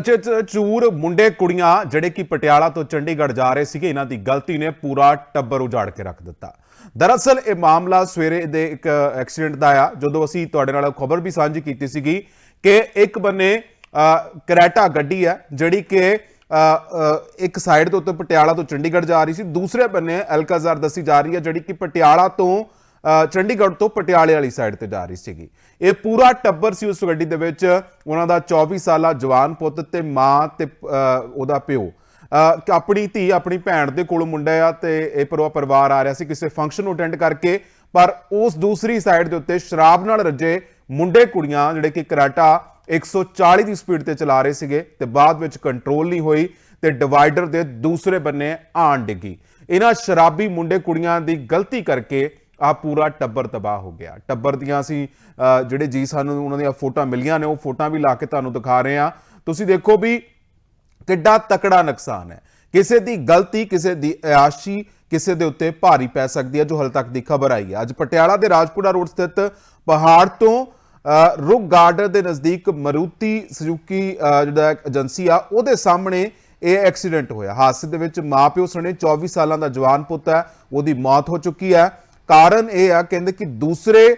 ਚ ਚੂਰ ਮੁੰਡੇ ਕੁੜੀਆਂ ਜਿਹੜੇ ਕਿ ਪਟਿਆਲਾ ਤੋਂ ਚੰਡੀਗੜ੍ਹ ਜਾ ਰਹੇ ਸੀਗੇ, ਇਹਨਾਂ ਦੀ ਗਲਤੀ ਨੇ ਪੂਰਾ ਟੱਬਰ ਉਜਾੜ ਕੇ ਰੱਖ ਦਿੱਤਾ। ਦਰਅਸਲ ਇਹ ਮਾਮਲਾ ਸਵੇਰੇ ਦੇ ਇੱਕ ਐਕਸੀਡੈਂਟ ਦਾ ਆ, ਜਦੋਂ ਅਸੀਂ ਤੁਹਾਡੇ ਨਾਲ ਖਬਰ ਵੀ ਸਾਂਝੀ ਕੀਤੀ ਸੀਗੀ ਕਿ ਇੱਕ ਬੰਨੇ ਕਰੈਟਾ ਗੱਡੀ ਹੈ ਜਿਹੜੀ ਕਿ ਇੱਕ ਸਾਈਡ ਦੇ ਉੱਤੇ ਪਟਿਆਲਾ ਤੋਂ ਚੰਡੀਗੜ੍ਹ ਜਾ ਰਹੀ ਸੀ, ਦੂਸਰੇ ਬੰਨੇ ਅਲਕਾਜ਼ਾਰ ਦੱਸੀ ਜਾ ਰਹੀ ਹੈ ਜਿਹੜੀ ਕਿ ਪਟਿਆਲਾ ਤੋਂ ਚੰਡੀਗੜ੍ਹ ਤੋਂ ਪਟਿਆਲੇ ਵਾਲੀ ਸਾਈਡ ਤੇ ਜਾ ਰਹੀ ਸੀਗੀ। ਇਹ ਪੂਰਾ ਟੱਬਰ ਸੀ ਉਸ ਗੱਡੀ ਦੇ ਵਿੱਚ। ਉਹਨਾਂ ਦਾ 24 ਸਾਲਾ ਜਵਾਨ ਪੁੱਤ ਤੇ ਮਾਂ ਤੇ ਉਹਦਾ ਪਿਓ। ਆਪਣੀ ਧੀ, ਆਪਣੀ ਭੈਣ ਦੇ ਕੋਲ ਮੁੰਡਾ ਆ ਤੇ ਇਹ ਪਰਵਾ ਪਰਿਵਾਰ ਆ ਰਿਹਾ ਸੀ ਕਿਸੇ ਫੰਕਸ਼ਨ ਨੂੰ ਅਟੈਂਡ ਕਰਕੇ। ਪਰ ਉਸ ਦੂਸਰੀ ਸਾਈਡ ਦੇ ਉੱਤੇ ਸ਼ਰਾਬ ਨਾਲ ਰੱਜੇ ਮੁੰਡੇ ਕੁੜੀਆਂ, ਜਿਹੜੇ ਕਿ ਕਰਾਟਾ 140 ਦੀ ਸਪੀਡ ਤੇ ਚਲਾ ਰਹੇ ਸੀਗੇ ਤੇ ਬਾਅਦ ਵਿੱਚ ਕੰਟਰੋਲ ਨਹੀਂ ਹੋਈ ਤੇ ਡਿਵਾਈਡਰ ਦੇ ਦੂਸਰੇ ਬੰਨੇ ਆਣ ਡਿੱਗੀ। ਇਹਨਾਂ ਸ਼ਰਾਬੀ ਮੁੰਡੇ ਕੁੜੀਆਂ ਦੀ ਗਲਤੀ ਕਰਕੇ ਆ ਪੂਰਾ ਟੱਬਰ ਤਬਾਹ ਹੋ ਗਿਆ। ਟੱਬਰ ਦੀਆਂ ਅਸੀਂ ਜਿਹੜੇ ਜੀ ਸਾਨੂੰ ਉਹਨਾਂ ਦੀਆਂ ਫੋਟੋਆਂ ਮਿਲੀਆਂ ਨੇ, ਉਹ ਫੋਟੋਆਂ ਵੀ ਲਾ ਕੇ ਤੁਹਾਨੂੰ ਦਿਖਾ ਰਹੇ ਹਾਂ। ਤੁਸੀਂ ਦੇਖੋ ਵੀ ਕਿੱਡਾ ਤਕੜਾ ਨੁਕਸਾਨ ਹੈ। ਕਿਸੇ ਦੀ ਗਲਤੀ, ਕਿਸੇ ਦੀ ਆਸ਼ੀ, ਕਿਸੇ ਦੇ ਉੱਤੇ ਭਾਰੀ ਪੈ ਸਕਦੀ ਹੈ, ਜੋ ਹਾਲ ਤੱਕ ਦੀ ਖਬਰ ਆਈ ਹੈ। ਅੱਜ ਪਟਿਆਲਾ ਦੇ ਰਾਜਪੁਰਾ ਰੋਡ ਸਥਿਤ ਪਹਾੜ ਤੋਂ ਰੁਕ ਗਾਰਡਨ ਦੇ ਨਜ਼ਦੀਕ ਮਰੂਤੀ ਸੁਜ਼ੂਕੀ ਜਿਹੜਾ ਏਜੰਸੀ ਆ, ਉਹਦੇ ਸਾਹਮਣੇ ਇਹ ਐਕਸੀਡੈਂਟ ਹੋਇਆ। ਹਾਦਸੇ ਦੇ ਵਿੱਚ ਮਾਪਿਓ ਸਣੇ 24 ਸਾਲਾਂ ਦਾ ਜਵਾਨ ਪੁੱਤ ਹੈ, ਉਹਦੀ ਮੌਤ ਹੋ ਚੁੱਕੀ ਹੈ। ਕਾਰਨ ਇਹ ਆ, ਕਹਿੰਦੇ ਕਿ ਦੂਸਰੇ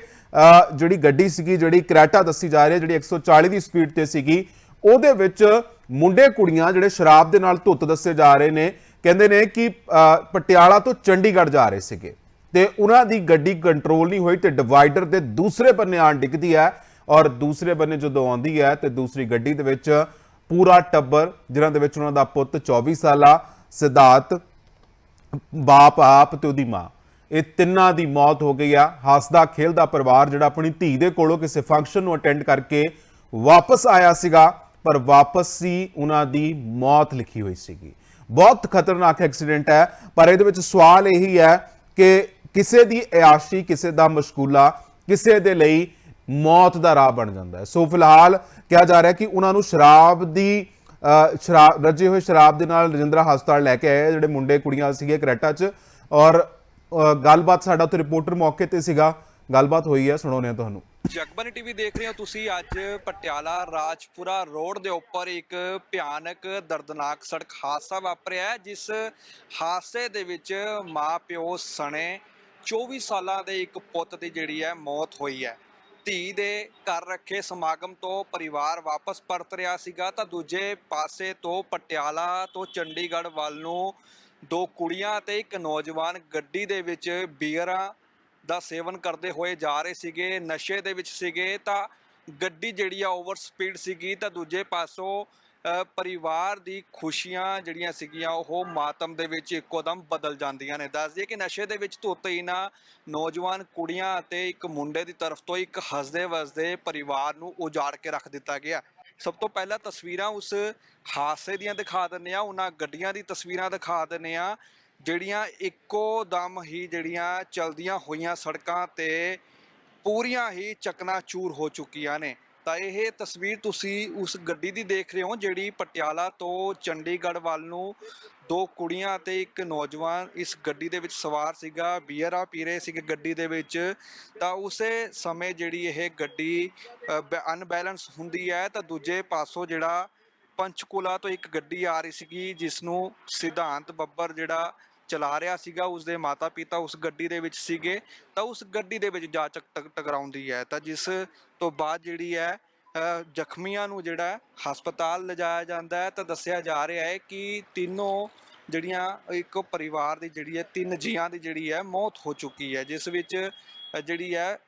ਜਿਹੜੀ ਗੱਡੀ ਸੀਗੀ, ਜਿਹੜੀ ਕਰੈਟਾ ਦੱਸੀ ਜਾ ਰਹੀ ਹੈ, ਜਿਹੜੀ 140 ਦੀ ਸਪੀਡ ਤੇ ਸੀਗੀ, ਉਹਦੇ ਵਿੱਚ ਮੁੰਡੇ ਕੁੜੀਆਂ ਜਿਹੜੇ ਸ਼ਰਾਬ ਦੇ ਨਾਲ ਧੁੱਤ ਦੱਸੇ ਜਾ ਰਹੇ ਨੇ, ਕਹਿੰਦੇ ਨੇ ਕਿ ਪਟਿਆਲਾ ਤੋਂ ਚੰਡੀਗੜ੍ਹ ਜਾ ਰਹੇ ਸੀਗੇ। ਤੇ ਉਹਨਾਂ ਦੀ ਗੱਡੀ ਕੰਟਰੋਲ ਨਹੀਂ ਹੋਈ ਤੇ ਡਿਵਾਈਡਰ ਦੇ ਦੂਸਰੇ ਬੰਨੇ ਆਣ ਡਿੱਗਦੀ ਹੈ ਔਰ ਦੂਸਰੇ ਬੰਨੇ ਜਦੋਂ ਆਉਂਦੀ ਹੈ ਤੇ ਦੂਸਰੀ ਗੱਡੀ ਦੇ ਵਿੱਚ ਪੂਰਾ ਟੱਬਰ, ਜਿਨ੍ਹਾਂ ਦੇ ਵਿੱਚ ਉਹਨਾਂ ਦਾ ਪੁੱਤ 24 ਸਾਲਾ, ਸਿਧਾਰਥ, ਬਾਪ ਆਪ ਤੇ ਉਹਦੀ ਮਾਂ। ਇਹ ਤਿੰਨਾਂ ਦੀ ਮੌਤ ਹੋ ਗਈ ਆ। ਹੱਸਦਾ ਖੇਲਦਾ ਪਰਿਵਾਰ ਜਿਹੜਾ ਆਪਣੀ ਧੀ ਦੇ ਕੋਲੋਂ ਕਿਸੇ ਫੰਕਸ਼ਨ ਨੂੰ ਅਟੈਂਡ ਕਰਕੇ ਵਾਪਸ ਆਇਆ ਸੀਗਾ, ਪਰ ਵਾਪਸ ਸੀ ਉਹਨਾਂ ਦੀ ਮੌਤ ਲਿਖੀ ਹੋਈ ਸੀਗੀ। ਬਹੁਤ ਖਤਰਨਾਕ ਐਕਸੀਡੈਂਟ ਹੈ, ਪਰ ਇਹਦੇ ਵਿੱਚ ਸਵਾਲ ਇਹੀ ਹੈ ਕਿ ਕਿਸੇ ਦੀ ਅਯਾਸ਼ੀ ਕਿਸੇ ਦਾ ਮਸ਼ਕੂਲਾ, ਕਿਸੇ ਦੇ ਲਈ ਮੌਤ ਦਾ ਰਾਹ ਬਣ ਜਾਂਦਾ ਹੈ। ਸੋ ਫਿਲਹਾਲ ਕਿਹਾ ਜਾ ਰਿਹਾ ਕਿ ਉਹਨਾਂ ਨੂੰ ਸ਼ਰਾਬ ਦੀ ਸ਼ਰਾਬ ਰੱਜੇ ਹੋਏ ਸ਼ਰਾਬ ਦੇ ਨਾਲ ਰਜਿੰਦਰਾ ਹਸਪਤਾਲ ਲੈ ਕੇ ਆਏ ਜਿਹੜੇ ਮੁੰਡੇ ਕੁੜੀਆਂ ਸੀਗੇ ਕਰੈਟਾ 'ਚ ਔਰ ਗੱਲਬਾਤ ਸਾਡਾ ਉੱਥੇ ਰਿਪੋਰਟਰ ਮੌਕੇ ਤੇ ਸੀਗਾ। ਗੱਲਬਾਤ ਹੋਈ ਹੈ, ਸੁਣਾਉਂਦੇ ਹਾਂ ਤੁਹਾਨੂੰ। ਜਗਬਾਨੀ ਟੀਵੀ ਦੇਖ ਰਹੇ ਹੋ ਤੁਸੀਂ ਅੱਜ ਪਟਿਆਲਾ ਰਾਜਪੁਰਾ ਰੋਡ ਦੇ ਉੱਪਰ ਇੱਕ ਭਿਆਨਕ ਦਰਦਨਾਕ ਸੜਕ ਹਾਦਸਾ ਵਾਪਰਿਆ ਜਿਸ ਹਾਦਸੇ ਦੇ ਵਿੱਚ ਮਾਂ ਪਿਓ ਸਣੇ 24 ਸਾਲਾਂ ਦੇ ਇੱਕ ਪੁੱਤ ਦੀ ਜਿਹੜੀ ਹੈ ਮੌਤ ਹੋਈ ਹੈ। ਧੀ ਦੇ ਘਰ ਰੱਖੇ ਸਮਾਗਮ ਤੋਂ ਪਰਿਵਾਰ ਵਾਪਸ ਪਰਤ ਰਿਹਾ ਸੀਗਾ। ਤਾਂ ਦੂਜੇ ਪਾਸੇ ਤੋਂ ਪਟਿਆਲਾ ਤੋਂ ਚੰਡੀਗੜ੍ਹ ਵੱਲ ਨੂੰ ਦੋ ਕੁੜੀਆਂ ਤੇ ਇੱਕ ਨੌਜਵਾਨ ਗੱਡੀ ਦੇ ਵਿੱਚ ਬੀਅਰਾਂ ਦਾ ਸੇਵਨ ਕਰਦੇ ਹੋਏ ਜਾ ਰਹੇ ਸੀਗੇ, ਨਸ਼ੇ ਦੇ ਵਿੱਚ ਸੀਗੇ, ਤਾਂ ਗੱਡੀ ਜਿਹੜੀ ਆ ਓਵਰ ਸਪੀਡ ਸੀਗੀ, ਤਾਂ ਦੂਜੇ ਪਾਸੋਂ ਪਰਿਵਾਰ ਦੀ ਖੁਸ਼ੀਆਂ ਜਿਹੜੀਆਂ ਸੀਗੀਆਂ, ਉਹ ਮਾਤਮ ਦੇ ਵਿੱਚ ਇੱਕੋਦਮ ਬਦਲ ਜਾਂਦੀਆਂ ਨੇ। ਦੱਸ ਦਈਏ ਕਿ ਨਸ਼ੇ ਦੇ ਵਿੱਚ ਧੁੱਤੇ ਹੀ ਨਾ, ਨੌਜਵਾਨ ਕੁੜੀਆਂ ਅਤੇ ਇੱਕ ਮੁੰਡੇ ਦੀ ਤਰਫ ਤੋਂ ਇੱਕ ਹੱਸਦੇ ਵਸਦੇ ਪਰਿਵਾਰ ਨੂੰ ਉਜਾੜ ਕੇ ਰੱਖ ਦਿੱਤਾ ਗਿਆ। ਸਭ ਤੋਂ ਪਹਿਲਾਂ ਤਸਵੀਰਾਂ ਉਸ ਹਾਦਸੇ ਦੀਆਂ ਦਿਖਾ ਦਿੰਨੇ ਆ ਉਹਨਾਂ ਗੱਡੀਆਂ ਦੀ ਤਸਵੀਰਾਂ ਦਿਖਾ ਦਿੰਨੇ ਆ ਜਿਹੜੀਆਂ ਇੱਕੋ ਦਮ ਹੀ ਜਿਹੜੀਆਂ ਚਲਦੀਆਂ ਹੋਈਆਂ ਸੜਕਾਂ ਤੇ ਪੂਰੀਆਂ ਹੀ ਚਕਨਾਚੂਰ ਹੋ ਚੁੱਕੀਆਂ ਨੇ। ਤਾਂ ਇਹ ਤਸਵੀਰ ਤੁਸੀਂ ਉਸ ਗੱਡੀ ਦੀ ਦੇਖ ਰਹੇ ਹੋ, ਜਿਹੜੀ ਪਟਿਆਲਾ ਤੋਂ ਚੰਡੀਗੜ੍ਹ ਵੱਲ ਨੂੰ ਦੋ ਕੁੜੀਆਂ ਤੇ ਇੱਕ ਨੌਜਵਾਨ ਇਸ ਗੱਡੀ ਦੇ ਵਿੱਚ ਸਵਾਰ ਸੀਗਾ। ਬੀਅਰਾਂ ਪੀ ਰਹੇ ਸੀਗੇ ਗੱਡੀ ਦੇ ਵਿੱਚ। ਤਾਂ ਉਸੇ ਸਮੇਂ ਜਿਹੜੀ ਇਹ ਗੱਡੀ ਅਨਬੈਲੈਂਸ ਹੁੰਦੀ ਹੈ, ਤਾਂ ਦੂਜੇ ਪਾਸੋਂ ਜਿਹੜਾ ਪੰਚਕੂਲਾ ਤੋਂ ਇੱਕ ਗੱਡੀ ਆ ਰਹੀ ਸੀਗੀ ਜਿਸ ਨੂੰ ਸਿਧਾਂਤ ਬੱਬਰ ਜਿਹੜਾ ਚਲਾ ਰਿਹਾ ਸੀਗਾ, ਉਸਦੇ ਮਾਤਾ ਪਿਤਾ ਉਸ ਗੱਡੀ ਦੇ ਵਿੱਚ ਸੀਗੇ। ਤਾਂ ਉਸ ਗੱਡੀ ਦੇ ਵਿੱਚ ਜਾ ਚੱਕ ਟਕਰਾਉਂਦੀ ਹੈ। ਤਾਂ ਜਿਸ ਤੋਂ ਬਾਅਦ ਜਿਹੜੀ ਹੈ ਜ਼ਖਮੀਆਂ ਨੂੰ ਜਿਹੜਾ ਹਸਪਤਾਲ ਲਿਜਾਇਆ ਜਾਂਦਾ ਹੈ, ਤਾਂ ਦੱਸਿਆ ਜਾ ਰਿਹਾ ਹੈ ਕਿ ਤਿੰਨੋਂ ਜਿਹੜੀਆਂ, ਇੱਕ ਪਰਿਵਾਰ ਦੀ ਜਿਹੜੀ ਹੈ, ਤਿੰਨ ਜੀਆਂ ਦੀ ਜਿਹੜੀ ਹੈ, ਮੌਤ ਹੋ ਚੁੱਕੀ ਹੈ, ਜਿਸ ਵਿੱਚ ਜਿਹੜੀ ਹੈ,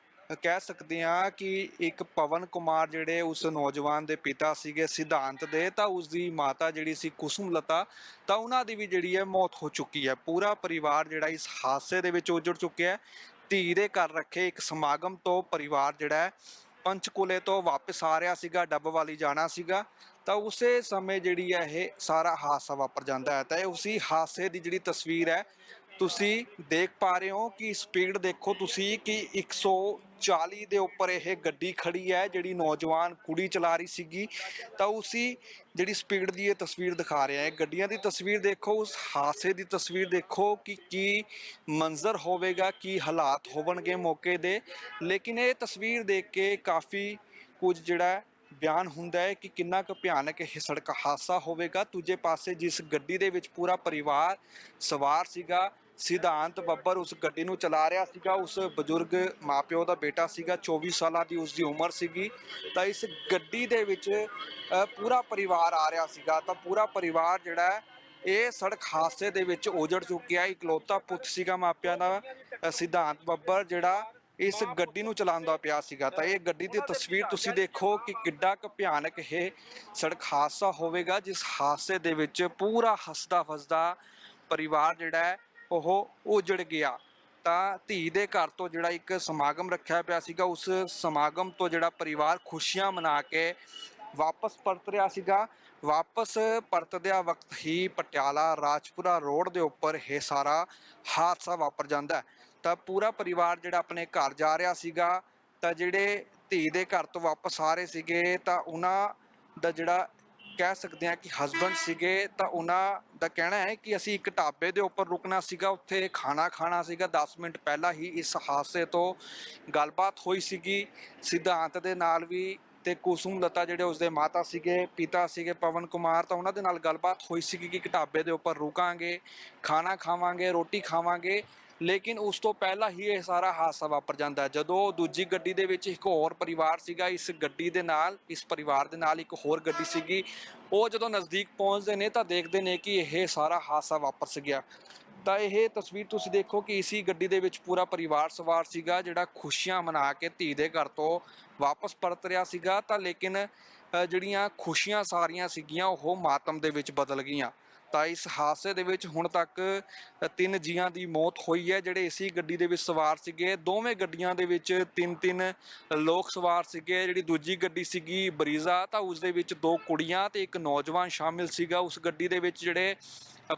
ਕਹਿ ਸਕਦੇ ਹਾਂ ਕਿ ਇੱਕ ਪਵਨ ਕੁਮਾਰ ਜਿਹੜੇ ਉਸ ਨੌਜਵਾਨ ਦੇ ਪਿਤਾ ਸੀਗੇ ਸਿਧਾਂਤ ਦੇ, ਤਾਂ ਉਸ ਦੀ ਮਾਤਾ ਜਿਹੜੀ ਸੀ ਕੁਸੁਮ ਲਤਾ ਤਾਂ ਉਹਨਾਂ ਦੀ ਵੀ ਜਿਹੜੀ ਹੈ, ਮੌਤ ਹੋ ਚੁੱਕੀ ਹੈ। ਪੂਰਾ ਪਰਿਵਾਰ ਜਿਹੜਾ ਇਸ ਹਾਦਸੇ ਦੇ ਵਿੱਚ ਉਜੜ ਚੁੱਕਿਆ ਹੈ। ਧੀ ਦੇ ਘਰ ਰੱਖੇ ਇੱਕ ਸਮਾਗਮ ਤੋਂ ਪਰਿਵਾਰ ਜਿਹੜਾ ਹੈ ਪੰਚਕੂਲੇ ਤੋਂ ਵਾਪਸ ਆ ਰਿਹਾ ਸੀਗਾ, ਡੱਬ ਵਾਲੀ ਜਾਣਾ ਸੀਗਾ, ਤਾਂ ਉਸੇ ਸਮੇਂ ਜਿਹੜੀ ਹੈ ਇਹ ਸਾਰਾ ਹਾਦਸਾ ਵਾਪਰ ਜਾਂਦਾ ਹੈ। ਤਾਂ ਇਹ ਉਸੇ ਹਾਦਸੇ ਦੀ ਜਿਹੜੀ ਤਸਵੀਰ ਹੈ ਤੁਸੀਂ ਦੇਖ ਪਾ ਰਹੇ ਹੋ ਕਿ ਸਪੀਡ ਦੇਖੋ ਤੁਸੀਂ ਕਿ 140 ਦੇ ਉੱਪਰ ਇਹ ਗੱਡੀ ਖੜੀ ਹੈ, ਜਿਹੜੀ ਨੌਜਵਾਨ ਕੁੜੀ ਚਲਾ ਰਹੀ ਸੀਗੀ। ਤਾਂ ਉਸੀ ਜਿਹੜੀ ਸਪੀਡ ਦੀ ਇਹ ਤਸਵੀਰ ਦਿਖਾ ਰਿਹਾ ਹੈ। ਗੱਡੀਆਂ ਦੀ ਤਸਵੀਰ ਦੇਖੋ, ਉਸ ਹਾਦਸੇ ਦੀ ਤਸਵੀਰ ਦੇਖੋ ਕਿ ਕੀ ਮੰਜ਼ਰ ਹੋਵੇਗਾ, ਕੀ ਹਾਲਾਤ ਹੋਣਗੇ ਮੌਕੇ ਦੇ। ਲੇਕਿਨ ਇਹ ਤਸਵੀਰ ਦੇਖ ਕੇ ਕਾਫੀ ਕੁਝ ਜਿਹੜਾ ਬਿਆਨ ਹੁੰਦਾ ਹੈ ਕਿ ਕਿੰਨਾ ਕੁ ਭਿਆਨਕ ਇਹ ਸੜਕ ਹਾਦਸਾ ਹੋਵੇਗਾ। ਦੂਜੇ ਪਾਸੇ ਜਿਸ ਗੱਡੀ ਦੇ ਵਿੱਚ ਪੂਰਾ ਪਰਿਵਾਰ ਸਵਾਰ ਸੀਗਾ ਸਿਧਾਂਤ ਬੱਬਰ ਉਸ ਗੱਡੀ ਨੂੰ ਚਲਾ ਰਿਹਾ ਸੀਗਾ, ਉਸ ਬਜ਼ੁਰਗ ਮਾਪਿਓ ਦਾ ਬੇਟਾ ਸੀਗਾ 24 ਸਾਲਾਂ ਦੀ ਉਸ ਦੀ ਉਮਰ ਸੀਗੀ। ਤਾਂ ਇਸ ਗੱਡੀ ਦੇ ਵਿੱਚ ਪੂਰਾ ਪਰਿਵਾਰ ਆ ਰਿਹਾ ਸੀਗਾ। ਤਾਂ ਪੂਰਾ ਪਰਿਵਾਰ ਜਿਹੜਾ ਇਹ ਸੜਕ ਹਾਦਸੇ ਦੇ ਵਿੱਚ ਉਜੜ ਚੁੱਕਿਆ। ਇਕਲੌਤਾ ਪੁੱਤ ਸੀਗਾ ਮਾਪਿਆਂ ਦਾ ਸਿਧਾਂਤ ਬੱਬਰ ਜਿਹੜਾ ਇਸ ਗੱਡੀ ਨੂੰ ਚਲਾਉਂਦਾ ਪਿਆ ਸੀਗਾ। ਤਾਂ ਇਹ ਗੱਡੀ ਦੀ ਤਸਵੀਰ ਤੁਸੀਂ ਦੇਖੋ ਕਿ ਕਿੱਡਾ ਕੁ ਭਿਆਨਕ ਇਹ ਸੜਕ ਹਾਦਸਾ ਹੋਵੇਗਾ, ਜਿਸ ਹਾਦਸੇ ਦੇ ਵਿੱਚ ਪੂਰਾ ਹੱਸਦਾ ਫਸਦਾ ਪਰਿਵਾਰ ਜਿਹੜਾ ਹੈ ਉਹ ਉਜੜ ਗਿਆ। ਤਾਂ ਧੀ ਦੇ ਘਰ ਤੋਂ ਜਿਹੜਾ ਇੱਕ ਸਮਾਗਮ ਰੱਖਿਆ ਪਿਆ ਸੀਗਾ, ਉਸ ਸਮਾਗਮ ਤੋਂ ਜਿਹੜਾ ਪਰਿਵਾਰ ਖੁਸ਼ੀਆਂ ਮਨਾ ਕੇ ਵਾਪਸ ਪਰਤ ਰਿਹਾ ਸੀਗਾ। ਵਾਪਸ ਪਰਤਦਿਆਂ ਵਕਤ ਹੀ ਪਟਿਆਲਾ ਰਾਜਪੁਰਾ ਰੋਡ ਦੇ ਉੱਪਰ ਇਹ ਸਾਰਾ ਹਾਦਸਾ ਵਾਪਰ ਜਾਂਦਾ ਤਾਂ ਪੂਰਾ ਪਰਿਵਾਰ ਜਿਹੜਾ ਆਪਣੇ ਘਰ ਜਾ ਰਿਹਾ ਸੀਗਾ, ਤਾਂ ਜਿਹੜੇ ਧੀ ਦੇ ਘਰ ਤੋਂ ਵਾਪਸ ਆ ਰਹੇ ਸੀਗੇ, ਤਾਂ ਉਹਨਾਂ ਦਾ ਜਿਹੜਾ ਕਹਿ ਸਕਦੇ ਹਾਂ ਕਿ ਹਸਬੰਡ ਸੀਗੇ, ਤਾਂ ਉਹਨਾਂ ਦਾ ਕਹਿਣਾ ਹੈ ਕਿ ਅਸੀਂ ਇੱਕ ਢਾਬੇ ਦੇ ਉੱਪਰ ਰੁਕਣਾ ਸੀਗਾ, ਉੱਥੇ ਖਾਣਾ ਖਾਣਾ ਸੀਗਾ। 10 ਮਿੰਟ ਪਹਿਲਾਂ ਹੀ ਇਸ ਹਾਦਸੇ ਤੋਂ ਗੱਲਬਾਤ ਹੋਈ ਸੀਗੀ। ਸਿਧਾਂਤ ਦੇ ਨਾਲ ਵੀ ਤੇ ਕੁਸੁਮ ਲਤਾ ਜਿਹੜੇ ਉਸਦੇ ਮਾਤਾ ਸੀਗੇ, ਪਿਤਾ ਸੀਗੇ ਪਵਨ ਕੁਮਾਰ, ਤਾਂ ਉਹਨਾਂ ਦੇ ਨਾਲ ਗੱਲਬਾਤ ਹੋਈ ਸੀਗੀ ਕਿ ਇੱਕ ਢਾਬੇ ਦੇ ਉੱਪਰ ਰੁਕਾਂਗੇ, ਖਾਣਾ ਖਾਵਾਂਗੇ, ਰੋਟੀ ਖਾਵਾਂਗੇ। ਲੇਕਿਨ ਉਸ ਤੋਂ ਪਹਿਲਾਂ ਹੀ ਇਹ ਸਾਰਾ ਹਾਦਸਾ ਵਾਪਰ ਜਾਂਦਾ ਹੈ। ਜਦੋਂ ਦੂਜੀ ਗੱਡੀ ਦੇ ਵਿੱਚ ਇੱਕ ਹੋਰ ਪਰਿਵਾਰ ਸੀਗਾ, ਇਸ ਗੱਡੀ ਦੇ ਨਾਲ, ਇਸ ਪਰਿਵਾਰ ਦੇ ਨਾਲ ਇੱਕ ਹੋਰ ਗੱਡੀ ਸੀਗੀ। ਉਹ ਜਦੋਂ ਨਜ਼ਦੀਕ ਪਹੁੰਚਦੇ ਨੇ ਤਾਂ ਦੇਖਦੇ ਨੇ ਕਿ ਇਹ ਸਾਰਾ ਹਾਦਸਾ ਵਾਪਰ ਗਿਆ। ਤਾਂ ਇਹ ਤਸਵੀਰ ਤੁਸੀਂ ਦੇਖੋ ਕਿ ਇਸੀ ਗੱਡੀ ਦੇ ਵਿੱਚ ਪੂਰਾ ਪਰਿਵਾਰ ਸਵਾਰ ਸੀਗਾ, ਜਿਹੜਾ ਖੁਸ਼ੀਆਂ ਮਨਾ ਕੇ ਧੀ ਦੇ ਘਰ ਤੋਂ ਵਾਪਸ ਪਰਤ ਰਿਹਾ ਸੀਗਾ। ਤਾਂ ਲੇਕਿਨ ਜਿਹੜੀਆਂ ਖੁਸ਼ੀਆਂ ਸਾਰੀਆਂ ਸੀਗੀਆਂ, ਉਹ ਮਾਤਮ ਦੇ ਵਿੱਚ ਬਦਲ ਗਈਆਂ। ਤਾਂ ਇਸ ਹਾਦਸੇ ਦੇ ਵਿੱਚ ਹੁਣ ਤੱਕ ਤਿੰਨ ਜੀਆਂ ਦੀ ਮੌਤ ਹੋਈ ਹੈ, ਜਿਹੜੇ ਇਸੀ ਗੱਡੀ ਦੇ ਵਿੱਚ ਸਵਾਰ ਸੀਗੇ। ਦੋਵੇਂ ਗੱਡੀਆਂ ਦੇ ਵਿੱਚ ਤਿੰਨ ਤਿੰਨ ਲੋਕ ਸਵਾਰ ਸੀਗੇ। ਜਿਹੜੀ ਦੂਜੀ ਗੱਡੀ ਸੀਗੀ ਬਰੀਜ਼ਾ, ਤਾਂ ਉਸ ਦੇ ਵਿੱਚ ਦੋ ਕੁੜੀਆਂ ਤੇ ਇੱਕ ਨੌਜਵਾਨ ਸ਼ਾਮਿਲ ਸੀਗਾ। ਉਸ ਗੱਡੀ ਦੇ ਵਿੱਚ ਜਿਹੜੇ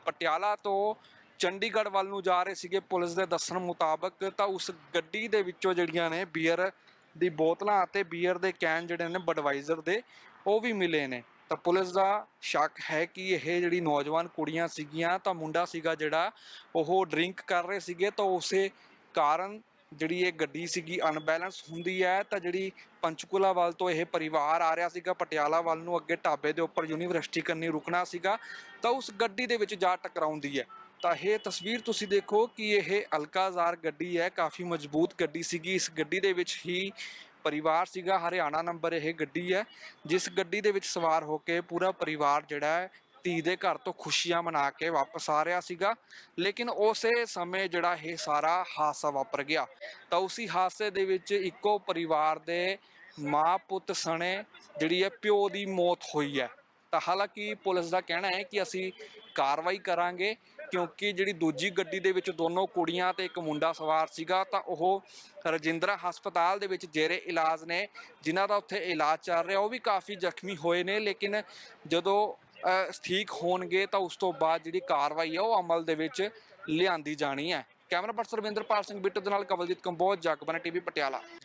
ਪਟਿਆਲਾ ਤੋਂ ਚੰਡੀਗੜ੍ਹ ਵੱਲ ਨੂੰ ਜਾ ਰਹੇ ਸੀਗੇ ਪੁਲਿਸ ਦੇ ਦੱਸਣ ਮੁਤਾਬਕ, ਤਾਂ ਉਸ ਗੱਡੀ ਦੇ ਵਿੱਚੋਂ ਜਿਹੜੀਆਂ ਨੇ ਬੀਅਰ ਦੀ ਬੋਤਲਾਂ ਅਤੇ ਬੀਅਰ ਦੇ ਕੈਨ ਜਿਹੜੇ ਨੇ ਬਡਵਾਈਜ਼ਰ ਦੇ, ਉਹ ਵੀ ਮਿਲੇ ਨੇ। ਤਾਂ ਪੁਲਿਸ ਦਾ ਸ਼ੱਕ ਹੈ ਕਿ ਇਹ ਜਿਹੜੀ ਨੌਜਵਾਨ ਕੁੜੀਆਂ ਸੀਗੀਆਂ, ਤਾਂ ਮੁੰਡਾ ਸੀਗਾ ਜਿਹੜਾ ਉਹ ਡਰਿੰਕ ਕਰ ਰਹੇ ਸੀਗੇ, ਤਾਂ ਉਸੇ ਕਾਰਨ ਜਿਹੜੀ ਇਹ ਗੱਡੀ ਸੀਗੀ ਅਨਬੈਲੈਂਸ ਹੁੰਦੀ ਹੈ, ਤਾਂ ਜਿਹੜੀ ਪੰਚਕੂਲਾ ਵੱਲ ਤੋਂ ਇਹ ਪਰਿਵਾਰ ਆ ਰਿਹਾ ਸੀਗਾ, ਪਟਿਆਲਾ ਵੱਲ ਨੂੰ ਅੱਗੇ ਢਾਬੇ ਦੇ ਉੱਪਰ ਯੂਨੀਵਰਸਿਟੀ ਕੰਨੀ ਰੁਕਣਾ ਸੀਗਾ, ਤਾਂ ਉਸ ਗੱਡੀ ਦੇ ਵਿੱਚ ਜਾ ਟਕਰਾਉਂਦੀ ਹੈ। ਤਾਂ ਇਹ ਤਸਵੀਰ ਤੁਸੀਂ ਦੇਖੋ ਕਿ ਇਹ ਅਲਕਾਜ਼ਾਰ ਗੱਡੀ ਹੈ, ਕਾਫੀ ਮਜ਼ਬੂਤ ਗੱਡੀ ਸੀਗੀ, ਇਸ ਗੱਡੀ ਦੇ ਵਿੱਚ ਹੀ ਪਰਿਵਾਰ ਸੀਗਾ, ਹਰਿਆਣਾ ਨੰਬਰ ਇਹ ਗੱਡੀ ਹੈ, ਜਿਸ ਗੱਡੀ ਦੇ ਵਿੱਚ ਸਵਾਰ ਹੋ ਕੇ ਪੂਰਾ ਪਰਿਵਾਰ ਜਿਹੜਾ ਹੈ, ਧੀ ਦੇ ਘਰ ਤੋਂ ਖੁਸ਼ੀਆਂ ਮਨਾ ਕੇ ਵਾਪਸ ਆ ਰਿਹਾ ਸੀਗਾ। ਲੇਕਿਨ ਉਸੇ ਸਮੇਂ ਜਿਹੜਾ ਇਹ ਸਾਰਾ ਹਾਦਸਾ ਵਾਪਰ ਗਿਆ। ਤਾਂ ਉਸੇ ਹਾਦਸੇ ਦੇ ਵਿੱਚ ਇੱਕੋ ਪਰਿਵਾਰ ਦੇ ਮਾਂ ਪੁੱਤ ਸਣੇ ਜਿਹੜੀ ਹੈ, ਪਿਓ ਦੀ ਮੌਤ ਹੋਈ ਹੈ। ਤਾਂ ਹਾਲਾਂਕਿ ਪੁਲਿਸ ਦਾ ਕਹਿਣਾ ਹੈ ਕਿ ਅਸੀਂ ਕਾਰਵਾਈ ਕਰਾਂਗੇ। ਕਿਉਂਕਿ ਜਿਹੜੀ ਦੂਜੀ ਗੱਡੀ ਦੇ ਵਿੱਚ ਦੋਨੋਂ ਕੁੜੀਆਂ ਤੇ ਇੱਕ ਮੁੰਡਾ ਸਵਾਰ ਸੀਗਾ, ਤਾਂ ਉਹ ਰਜਿੰਦਰਾ ਹਸਪਤਾਲ ਦੇ ਵਿੱਚ ਜੇਰੇ ਇਲਾਜ ਨੇ, ਜਿਨ੍ਹਾਂ ਦਾ ਉੱਥੇ ਇਲਾਜ ਚੱਲ ਰਿਹਾ। ਉਹ ਵੀ ਕਾਫੀ ਜ਼ਖਮੀ ਹੋਏ ਨੇ, ਲੇਕਿਨ ਜਦੋਂ ਠੀਕ ਹੋਣਗੇ ਤਾਂ ਉਸ ਤੋਂ ਬਾਅਦ ਜਿਹੜੀ ਕਾਰਵਾਈ ਹੈ ਉਹ ਅਮਲ ਦੇ ਵਿੱਚ ਲਿਆਂਦੀ ਜਾਣੀ ਹੈ। ਕੈਮਰਾ ਪਰਸਨ ਰਵਿੰਦਰਪਾਲ ਸਿੰਘ ਬਿੱਟੂ ਦੇ ਨਾਲ ਕਵਲਜੀਤ ਕੰਬੋਜ ਜਗਬਨ ਟੀਵੀ, ਪਟਿਆਲਾ।